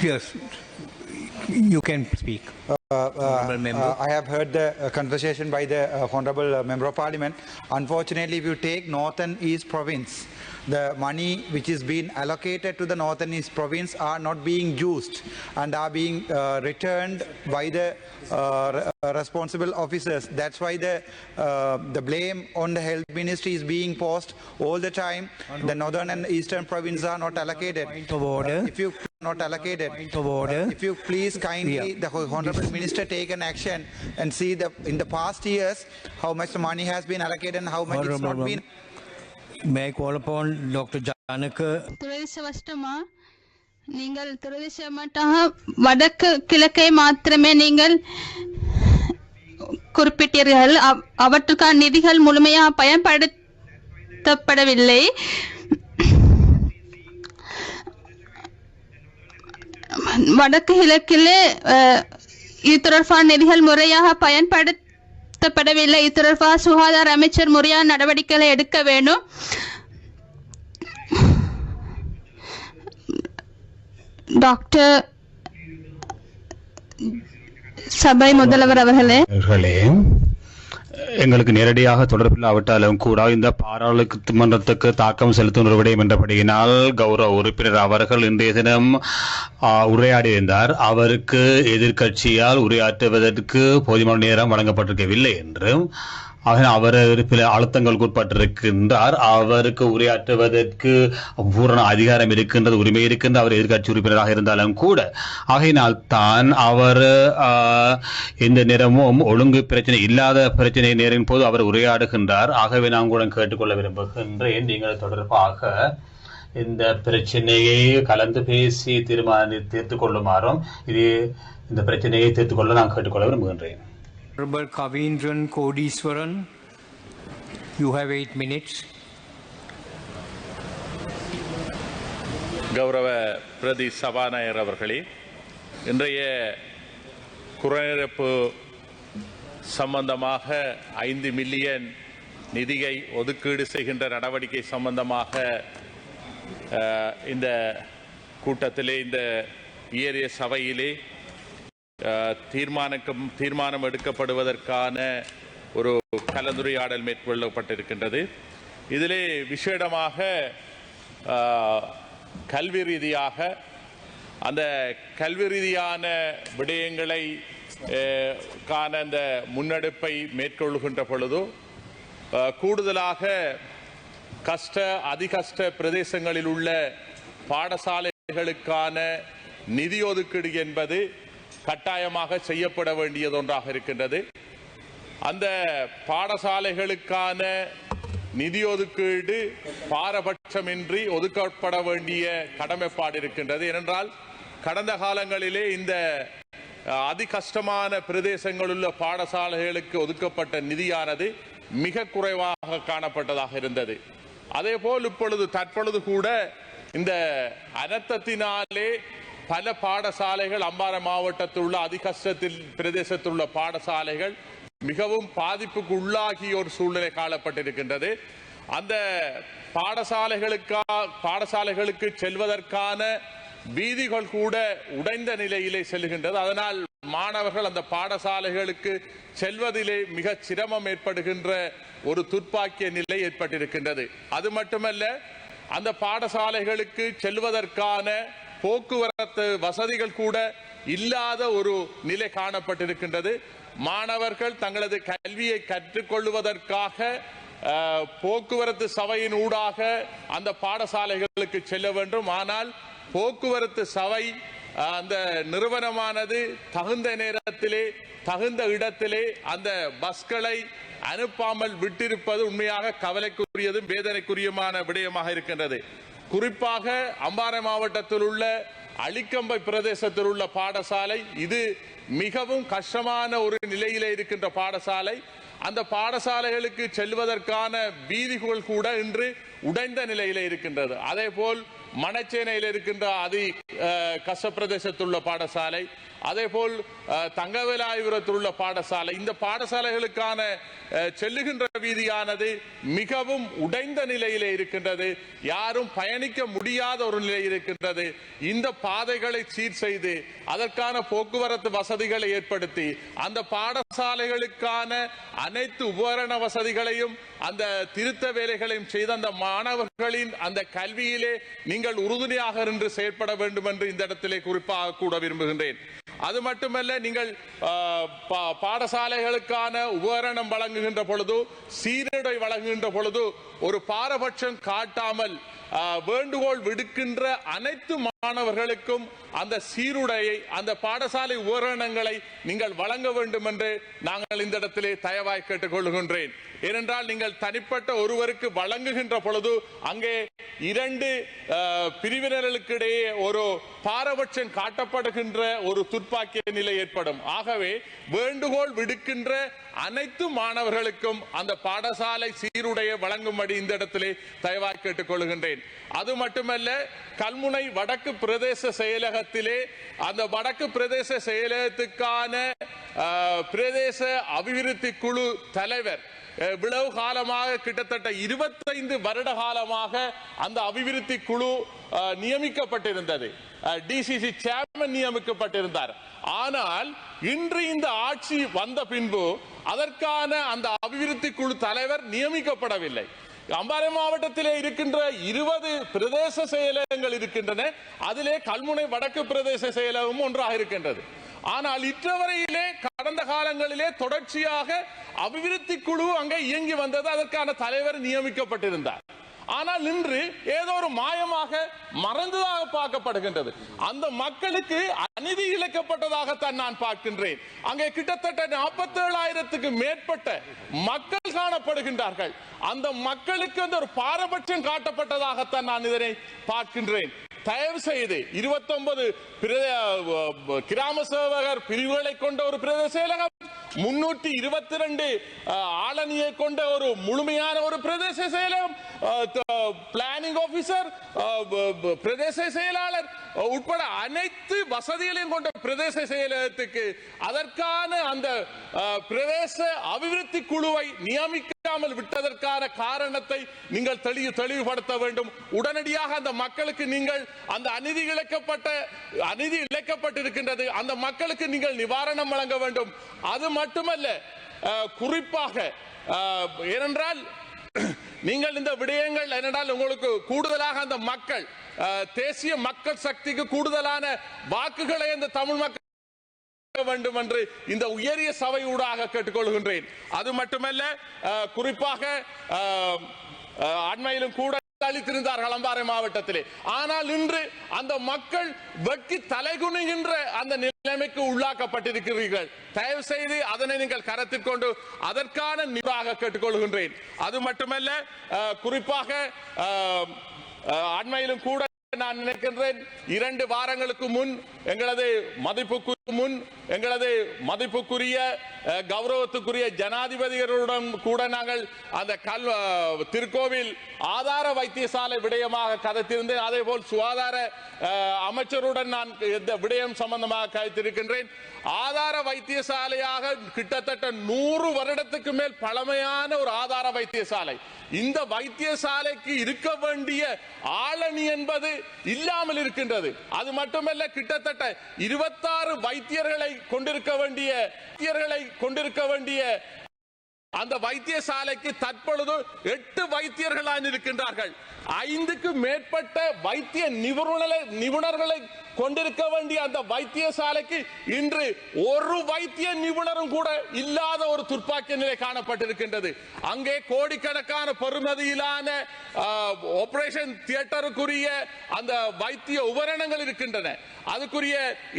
Yes, you can speak. Uh, uh, uh, I have heard the uh, conversation by the uh, Honorable uh, Member of Parliament. Unfortunately, if you take North and East Province, the money which is being allocated to the Northern East Province are not being used and are being uh, returned by the uh, uh, responsible officers. That's why the, uh, the blame on the Health Ministry is being posed all the time. The Northern and Eastern Province are not allocated. Point of order. If you not allocated. Point of order. If you please kindly, Yeah. the Honorable Minister take an action and see the, in the past years, how much money has been allocated and how much it's not been. May I call upon Dr. Janaka நீங்கள் துரதிருஷ்டமட்டாக வடக்கு கிழக்கை மாத்திரமே நீங்கள் குறிப்பிட்டீர்கள். அவ்- அவற்றுக்கான நிதிகள் முழுமையாக பயன்படுத்தப்படவில்லை. வடக்கு கிழக்கிலே இது தொடர்பான நிதிகள் முறையாக பயன்படுத்த இது தொடர்பாக சுகாதார அமைச்சர் முறையான நடவடிக்கைகளை எடுக்க வேண்டும். டாக்டர் சபை முதல்வர் அவர்களே. அவர்களே எங்களுக்கு நேரடியாக தொடர்பில்லாவிட்டாலும் கூட இந்த பாராளுமன்றத்துக்கு தாக்கம் செலுத்தும் ஒரு விடயம் என்றபடியினால் கௌரவ உறுப்பினர் அவர்கள் இன்றைய தினம் உரையாடியிருந்தார் அவருக்கு எதிர்க்கட்சியால் உரையாற்றுவதற்கு போதுமான நேரம் வழங்கப்பட்டிருக்கவில்லை என்றும் ஆக அவர் சில அழுத்தங்களுக்கு உட்பட்டிருக்கின்றார் அவருக்கு உரையாற்றுவதற்கு பூரண அதிகாரம் இருக்கின்றது உரிமை இருக்கின்ற அவர் எதிர்க்கட்சி உறுப்பினராக இருந்தாலும் கூட. ஆகையினால் தான் அவர் இந்த நேரமும் ஒழுங்கு பிரச்சனை இல்லாத பிரச்சனை நேரின் போது அவர் உரையாடுகின்றார். ஆகவே நான் கூட கேட்டுக்கொள்ள விரும்புகின்றேன். நீங்கள் தொடர்பாக இந்த பிரச்சனையை கலந்து பேசி தீர்மானி தீர்த்து கொள்ளுமாறும் இது இந்த பிரச்சனையை தீர்த்து கொள்ள நான் கேட்டுக்கொள்ள விரும்புகின்றேன். Honorable Kavindran Kodiswaran. You have eight minutes. கௌரவ பிரதி சபாநாயகர் அவர்களே இன்றைய குறைநிரப்பு சம்பந்தமாக ஐந்து மில்லியன் நிதியை ஒதுக்கீடு செய்கின்ற நடவடிக்கை சம்பந்தமாக இந்த கூட்டத்திலே இந்த ஏரிய சபையிலே தீர்மானிக்கும் தீர்மானம் எடுக்கப்படுவதற்கான ஒரு கலந்துரையாடல் மேற்கொள்ளப்பட்டிருக்கின்றது. இதிலே விசேடமாக கல்வி ரீதியாக அந்த கல்வி ரீதியான விடயங்களை கான அந்த முன்னெடுப்பை மேற்கொள்கின்ற பொழுது கூடுதலாக கஷ்ட அதிகஷ்ட பிரதேசங்களில் உள்ள பாடசாலைகளுக்கான நிதி ஒதுக்கீடு என்பது கட்டாயமாக செய்யப்பட வேண்டியது ஒன்றாக இருக்கின்றது. அந்த பாடசாலைகளுக்கான நிதி ஒதுக்கீடு பாரபட்சமின்றி ஒதுக்கப்பட வேண்டிய கடமைப்பாடு இருக்கின்றது. ஏனென்றால் கடந்த காலங்களிலே இந்த அதி அதிகஷ்டமான பிரதேசங்களுள்ள பாடசாலைகளுக்கு ஒதுக்கப்பட்ட நிதியானது மிக குறைவாக காணப்பட்டதாக இருந்தது. அதே போல் இப்பொழுது தற்பொழுது கூட இந்த அனர்த்தத்தினாலே பல பாடசாலைகள் அம்பாறை மாவட்டத்தில் உள்ள அதிகஷ்டத்தில் பிரதேசத்தில் உள்ள பாடசாலைகள் மிகவும் பாதிப்புக்கு உள்ளாகிய ஒரு சூழ்நிலை காணப்பட்டிருக்கின்றது. அந்த பாடசாலைகளுக்கா பாடசாலைகளுக்கு செல்வதற்கான வீதிகள் கூட உடைந்த நிலையிலே செல்கின்றது. அதனால் மாணவர்கள் அந்த பாடசாலைகளுக்கு செல்வதிலே மிக சிரமம் ஏற்படுகின்ற ஒரு துர்ப்பாக்கிய நிலை ஏற்பட்டிருக்கின்றது. அது மட்டுமல்ல அந்த பாடசாலைகளுக்கு செல்வதற்கான போக்குவரத்து வசதிகள் கூட இல்லாத ஒரு நிலை காணப்பட்டிருக்கின்றது. மாணவர்கள் தங்களது கல்வியை கற்றுக்கொள்வதற்காக போக்குவரத்து சபையின் ஊடாக அந்த பாடசாலைகளுக்கு செல்ல வேண்டும். ஆனால் போக்குவரத்து சபை அஹ், அந்த நிறுவனமானது தகுந்த நேரத்திலே தகுந்த இடத்திலே அந்த பஸ்களை அனுப்பாமல் விட்டிருப்பது உண்மையாக கவலைக்குரியதும் வேதனைக்குரியமான விடயமாக இருக்கின்றது. குறிப்பாக அம்பாறை மாவட்டத்தில் உள்ள அளிக்கம்பை பிரதேசத்தில் உள்ள பாடசாலை இது மிகவும் கஷ்டமான ஒரு நிலையிலே இருக்கின்ற பாடசாலை. அந்த பாடசாலைகளுக்கு செல்வதற்கான வீதிகள் கூட இன்று உடைந்த நிலையில் இருக்கின்றது. அதே போல் மணச்சேனையில் இருக்கின்ற அதி கஷ்ட பிரதேசத்துள்ள பாடசாலை அதேபோல் போல் தங்கவேலாயுரத்தில் உள்ள பாடசாலை இந்த பாடசாலைகளுக்கான செல்லுகின்ற வீதியானது மிகவும் உடைந்த நிலையிலே இருக்கின்றது. யாரும் பயணிக்க முடியாத ஒரு நிலை இருக்கின்றது. இந்த பாதைகளை சீர் செய்து அதற்கான போக்குவரத்து வசதிகளை ஏற்படுத்தி அந்த பாடசாலைகளுக்கான அனைத்து உபகரண வசதிகளையும் அந்த திருத்த வேலைகளையும் செய்து அந்த மாணவர்களின் அந்த கல்வியிலே நீங்கள் உறுதுணையாக நின்று செயற்பட வேண்டும் என்று இந்த இடத்திலே குறிப்பாக கூட விரும்புகின்றேன். அது மட்டுமல்ல நீங்கள் பா- பாடசாலைகளுக்கான உபகரணம் வழங்குகின்ற பொழுது சீருடை வழங்குகின்ற பொழுது ஒரு பாரபட்சம் காட்டாமல் வேண்டுகோள் விடுக்கின்ற அனைத்து மாணவர்களுக்கும் அந்த சீருடையை அந்த பாடசாலை உபகரணங்களை நீங்கள் வழங்க வேண்டும் என்று நாங்கள் இந்த இடத்திலே தயவாய் கேட்டுக்கொள்கின்றேன். ஏனென்றால் நீங்கள் தனிப்பட்ட ஒருவருக்கு வழங்குகின்ற பொழுது அங்கே இரண்டு பிரிவினர்களுக்கிடையே பிரிவினர்களுக்கு இடையே ஒரு பாரபட்சம் காட்டப்படுகின்ற ஒரு துர்ப்பாக்கிய நிலை ஏற்படும். ஆகவே வேண்டுகோள் விடுக்கின்ற அனைத்து மாணவர்களுக்கும் அந்த பாடசாலை சீருடையை வழங்கும்படி இந்த இடத்திலே தயவாய் கேட்டுக்கொள்கின்றேன். அது மட்டுமல்ல கல்முனை வடக்கு பிரதேச செயலகத்திலே அந்த வடக்கு பிரதேச செயலகத்துக்கான பிரதேச அபிவிருத்தி குழு தலைவர் இவ்வளவு காலமாக கிட்டத்தட்ட இருபத்தைந்து வருட காலமாக அந்த அபிவிருத்தி குழு நியமிக்கப்பட்டிருந்தது. டிசிசி சேர்மன் நியமிக்கப்பட்டிருந்தார். ஆனால் இன்று இந்த ஆட்சி வந்த பின்பு அதற்கான அந்த அபிவிருத்தி குழு தலைவர் நியமிக்கப்படவில்லை. அம்பாறை மாவட்டத்திலே இருக்கின்ற இருபது பிரதேச செயலகங்கள் இருக்கின்றன. அதிலே கல்முனை வடக்கு பிரதேச செயலகமும் ஒன்றாக இருக்கின்றது. ஆனால் இற்றவரையிலே கடந்த காலங்களிலே தொடர்ச்சியாக அபிவிருத்தி குழு அங்கே இயங்கி வந்தது. அதற்கான தலைவர் நியமிக்கப்பட்டிருந்தார். ஆனால் இன்று ஏதோ ஒரு மாயமாக மறந்ததாக பார்க்கப்படுகின்றது. அந்த மக்களுக்கு அநீதி இழைக்கப்பட்டதாகத்தான் நான் பார்க்கின்றேன். அங்கே கிட்டத்தட்ட நாற்பத்தேழாயிரத்துக்கு மேற்பட்ட மக்கள் காணப்படுகின்றார்கள். அந்த மக்களுக்கு அந்த ஒரு பாரபட்சம் காட்டப்பட்டதாகத்தான் நான் இதனை பார்க்கின்றேன். தயவு செய்து இருபத்தி ஒன்பது கிராம சேவகர் பிரிவுகளை கொண்ட ஒரு பிரதேச செயலகம் முன்னூற்றி இருபத்தி ரெண்டு ஆளணியை கொண்ட ஒரு முழுமையான ஒரு பிரதேச செயலகம் பிளானிங் ஆபீசர் பிரதேச செயலாளர் உட்பட அனைத்து வசதிகளையும் கொண்ட பிரதேச செயலகத்துக்கு அதற்கான அந்த பிரதேச அபிவிருத்தி குழுவை நியமிக்க நியமிக்காமல் விட்டதற்கான காரணத்தை நீங்கள் தெளிவு தெளிவுபடுத்த வேண்டும். உடனடியாக அந்த மக்களுக்கு நீங்கள் அந்த அநீதி இழைக்கப்பட்ட அநீதி இழைக்கப்பட்டிருக்கின்றது அந்த மக்களுக்கு நீங்கள் நிவாரணம் வழங்க வேண்டும். அது மட்டுமல்ல குறிப்பாக ஏனென்றால் நீங்கள் இந்த விடயங்கள் என்னென்றால் உங்களுக்கு கூடுதலாக அந்த மக்கள் தேசிய மக்கள் சக்திக்கு கூடுதலான வாக்குகளை அந்த தமிழ் மக்கள் வேண்டும் என்று இந்த உயரிய சபை ஊடாக கேட்டுக்கொள்கின்றேன். அது மட்டுமல்ல குறிப்பாக அண்மையிலும் கூட அளித்திருந்தார்கள் அம்பாறை மாவட்டத்திலே. ஆனால் இன்று அந்த மக்கள் வெட்கி தலைகுனிகின்ற அந்த நிலைமைக்கு உள்ளாக்கப்பட்டிருக்கிறீர்கள். தயவு செய்து அதனை நீங்கள் கருத்தில் கொண்டு அதற்கான நிர்வாக கேட்டுக்கொள்கின்றேன். அது மட்டுமல்ல குறிப்பாக அண்மையிலும் கூட நான் நினைக்கின்றேன் இரண்டு வாரங்களுக்கு முன் எங்களது மதிப்புக்கு முன் எங்களது மதிப்புக்குரிய கௌரவத்துக்குரிய ஜனாதிபதிகளுடன் கூட நாங்கள் அந்த கல் திருக்கோவில் ஆதார வைத்தியசாலை விடயமாக கதைத்திருந்தேன். அதே போல் சுகாதார அமைச்சருடன் நான் இந்த விடயம் சம்பந்தமாக கதைத்திருக்கின்றேன். ஆதார வைத்தியசாலையாக கிட்டத்தட்ட நூறு வருடத்துக்கு மேல் பழமையான ஒரு ஆதார வைத்தியசாலை. இந்த வைத்தியசாலைக்கு இருக்க வேண்டிய ஆளணி என்பது இல்லாமல் இருக்கின்றது. அது மட்டுமல்ல கிட்டத்தட்ட இருபத்தாறு வைத்தியர்களை கொண்டிருக்க வேண்டிய வைத்தியர்களை கொண்டிருக்க வேண்டிய அந்த வைத்தியசாலைக்கு தற்பொழுது எட்டு வைத்தியர்களாக இருக்கின்றார்கள் ஐந்துக்கு மேற்பட்ட வைத்திய நிபுணர்களை நிபுணர்களை கொண்டிருக்க வேண்டிய அந்த வைத்தியசாலைக்கு இன்று ஒரு வைத்திய நிபுணரும் கூட இல்லாத ஒரு துர்ப்பாக்கிய நிலை காணப்பட்டிருக்கின்றது. அங்கே கோடிக்கணக்கான பெருமதியிலான ஆபரேஷன் தியேட்டருக்குரிய அந்த வைத்திய உபகரணங்கள் இருக்கின்றன. அதுக்குரிய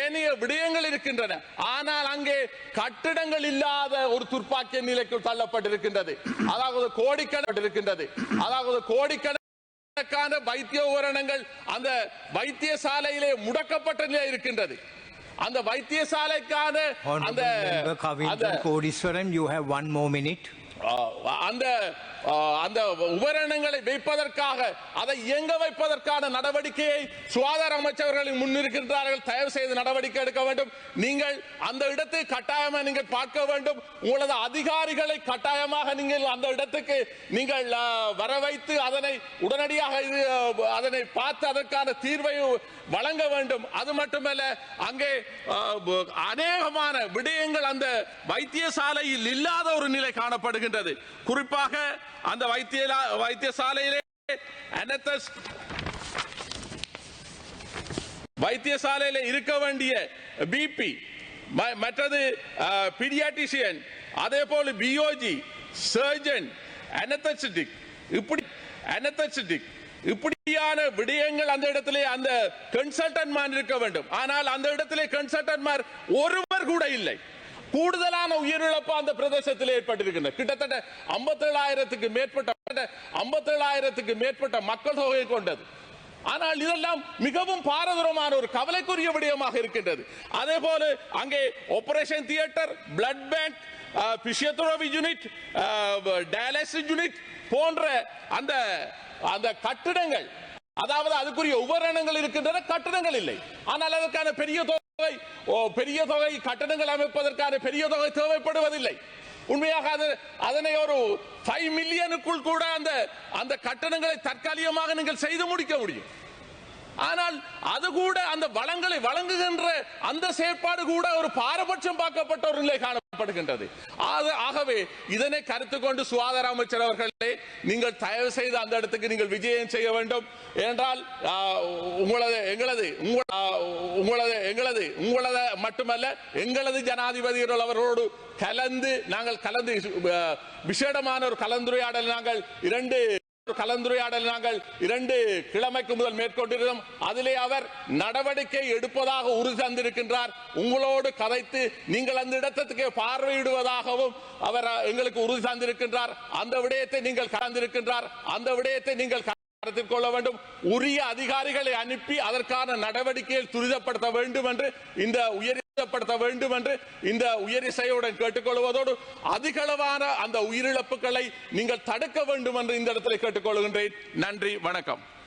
ஏனைய விடயங்கள் இருக்கின்றன. ஆனால் அங்கே கட்டிடங்கள் இல்லாத ஒரு துர்ப்பாக்கிய நிலைக்கு தள்ளப்பட்டிருக்கின்றது. அதாவது கோடிக்கணக்கிருக்கின்றது அதாவது கோடிக்கணக்கான வைத்திய உபகரணங்கள் அந்த வைத்தியசாலையிலே முடக்கப்பட்ட நிலை இருக்கின்றது. அந்த வைத்தியசாலைக்கான அந்த Honorable member அந்த Kavindra Kodiswaran, you அந்த அந்த உபகரணங்களை வைப்பதற்காக அதை இயங்க வைப்பதற்கான நடவடிக்கையை சுகாதார அமைச்சர்களின் முன்னிருக்கின்றார்கள் தயவு செய்து நடவடிக்கை எடுக்க வேண்டும். நீங்கள் அந்த இடத்தை கட்டாயமாக நீங்கள் பார்க்க வேண்டும். உங்களது அதிகாரிகளை கட்டாயமாக நீங்கள் அந்த இடத்துக்கு நீங்கள் வர வைத்து அதனை உடனடியாக இது அதனை பார்த்து அதற்கான தீர்வை வழங்க வேண்டும். அது மட்டுமல்ல அங்கே அநேகமான விடயங்கள் அந்த வைத்தியசாலையில் இல்லாத ஒரு நிலை இருக்கின்றது குறிப்பாக அந்த வைத்திய வைத்தியசாலையிலே வைத்தியசாலையில் இருக்க வேண்டிய பிபி மற்றது பீடியாட்டிஷியன் அதே போல பியோஜி சர்ஜன் அனத்தசிட்டிக் இப்படி அனத்தசிட்டிக் இப்படியான விடயங்கள் அந்த இடத்திலே அந்த கன்சல்டன்ட் இருக்க வேண்டும். ஆனால் அந்த இடத்திலே கன்சல்டன்ட் ஒருவர் கூட இல்லை. கூடுதலான உயிரிழப்பு அந்த பிரதேசத்தில் ஏற்பட்டிருக்கின்றன. கிட்டத்தட்ட 57000க்கு மேற்பட்ட 57000க்கு மேற்பட்ட மக்கள் தொகையை கொண்டது. ஆனால் இதெல்லாம் மிகவும் பாரதூரமான ஒரு கவலைக்குரிய விடயமாக இருக்கின்றது. அதே போல அங்கே operation theatre blood bank physiotherapy unit dialysis unit போன்ற அந்த அந்த கட்டிடங்கள் அதாவது அதுக்குரிய உபகரணங்கள் இருக்கின்றன கட்டணங்கள் இல்லை. ஆனால் அதற்கான பெரிய தொகை ஓ, பெரிய தொகை கட்டணங்கள் அமைப்பதற்கான பெரிய தொகை தேவைப்படுவதில்லை. உண்மையாக அது அதனை ஒரு ஃபைவ் மில்லியனுக்குள் கூட அந்த அந்த கட்டணங்களை தற்காலிகமாக நீங்கள் செய்து முடிக்க முடியும். ஆனால் அது கூட அந்த வளங்களை வழங்குகின்ற அந்த செயற்பாடு கூட ஒரு பாரபட்சம் பார்க்கப்பட்ட ஒரு நிலை காணப்படுகின்றது. அது ஆகவே இதனை கருத்து கொண்டு சுகாதார அமைச்சர் அவர்களே நீங்கள் தயவு செய்து அந்த இடத்துக்கு நீங்கள் விஜயம் செய்ய வேண்டும். என்றால் உங்களது எங்களது உங்களது எங்களது உங்களது மட்டுமல்ல எங்களது ஜனாதிபதிகள் அவர்களோடு கலந்து நாங்கள் கலந்து விசேடமான ஒரு கலந்துரையாடல் நாங்கள் இரண்டு கலந்துரையாடல் நாங்கள் இரண்டு கிழமைக்கு முதல் மேற்கொண்டிருந்தோம் அதிலே அவர் நடவடிக்கை எடுப்பதாக உறுதி தந்திருக்கின்றார். உங்களோடு கதைத்து நீங்கள் அந்த இடத்துக்கு பார்வையிடுவதாகவும் அவர் எங்களுக்கு உறுதி தந்திருக்கின்றார். அந்த விடயத்தை நீங்கள் கலந்திருக்கின்றார் அந்த விடயத்தை நீங்கள் கருத்தில் கொள்ள வேண்டும். உரிய அதிகாரிகளை அனுப்பி அதற்கான நடவடிக்கையை துரிதப்படுத்த வேண்டும் என்று இந்த உயர்த்தப்படுத்த வேண்டும் என்று இந்த உயரிசையுடன் கேட்டுக்கொள்வதோடு அதிகளவான அந்த உயிரிழப்புகளை நீங்கள் தடுக்க வேண்டும் என்று இந்த இடத்தில் கேட்டுக்கொள்கின்றேன். நன்றி வணக்கம்.